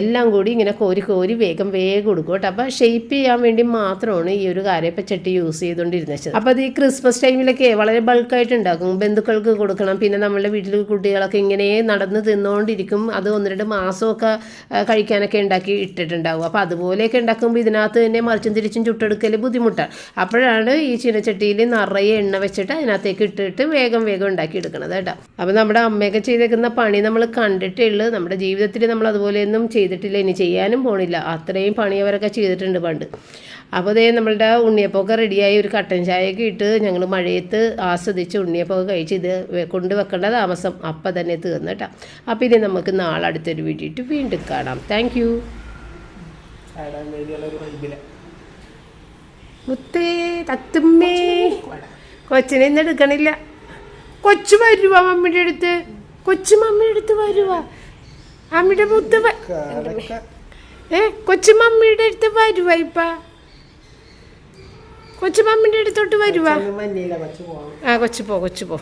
എല്ലാം കൂടി ഇങ്ങനെ കോരി കോരി വേഗം വേഗം കൊടുക്കും കേട്ടോ. അപ്പോൾ ഷെയ്പ്പ് ചെയ്യാൻ വേണ്ടി മാത്രമാണ് ഈ ഒരു കാര്യപ്പച്ചട്ടി യൂസ് ചെയ്തുകൊണ്ടിരുന്നത്. അപ്പോൾ അത് ഈ ക്രിസ്മസ് ടൈമിലൊക്കെ വളരെ ബൾക്കായിട്ട് ഉണ്ടാക്കും. ബന്ധുക്കൾക്ക് കൊടുക്കണം. പിന്നെ നമ്മളുടെ വീട്ടിൽ കുട്ടികളൊക്കെ ഇങ്ങനെ നടന്ന് തിന്നുകൊണ്ടിരിക്കും അത് ഒന്ന് രണ്ട് മാസമൊക്കെ കഴിക്കാനൊക്കെ ഉണ്ടാക്കി ഇട്ടിട്ടുണ്ടാവും. അപ്പോൾ അതുപോലെയൊക്കെ ഉണ്ടാക്കുമ്പോൾ ഇതിനകത്ത് തന്നെ മറിച്ചും തിരിച്ചും ചുട്ടെടുക്കൽ ബുദ്ധിമുട്ടാണ് അപ്പോഴാണ് ഈ ചീനച്ചട്ടിയിൽ നിറയെ എണ്ണ വെച്ചിട്ട് അതിനകത്തേക്ക് ഇട്ടിട്ട് വേഗം വേഗം ഉണ്ടാക്കി എടുക്കണത് കേട്ടോ. അപ്പോൾ നമ്മുടെ അമ്മയൊക്കെ ചെയ്തേക്കുന്ന പണി നമ്മൾ കണ്ടിട്ടേ ഉള്ളൂ. നമ്മുടെ ജീവിതത്തിൽ നമ്മൾ അതുപോലെയൊന്നും ചെയ്തിട്ടില്ല. ഇനി ചെയ്യാനും പോണില്ല. അത്രയും പണി അവരൊക്കെ ചെയ്തിട്ടുണ്ട് പണ്ട്. അപ്പോൾ ദേ നമ്മളുടെ ഉണ്ണിയപ്പമൊക്കെ റെഡിയായി ഒരു കട്ടൻ ചായയൊക്കെ ഇട്ട് ഞങ്ങൾ മഴയത്ത് ആസ്വദിച്ച് ഉണ്ണിയപ്പമൊക്കെ കഴിച്ച് ഇത് കൊണ്ട് കൊണ്ടുവെക്കേണ്ട താമസം അപ്പം തന്നെ തീർന്നു കേട്ടോ. അപ്പോൾ ഇനി നമുക്ക് നാളെ അടുത്തൊരു വീഡിയോ ഇട്ട് വീണ്ടും കാണാം. താങ്ക് യു മുത്തേ തത്തുമ്മേ. കൊച്ചിനെ ഇന്ന് എടുക്കണില്ല. കൊച്ചു വരുവാ മമ്മിയുടെ അടുത്ത്. കൊച്ചു മമ്മിയുടെ അടുത്ത് വരുവാ. അമ്മിയുടെ മുത്ത് ഏ കൊച്ചു മമ്മിയുടെ അടുത്ത് വരുവാ ഇപ്പ. കൊച്ചു അടുത്തോട്ട് വരുവാ. ആ കൊച്ചു പോ കൊച്ചു പോ.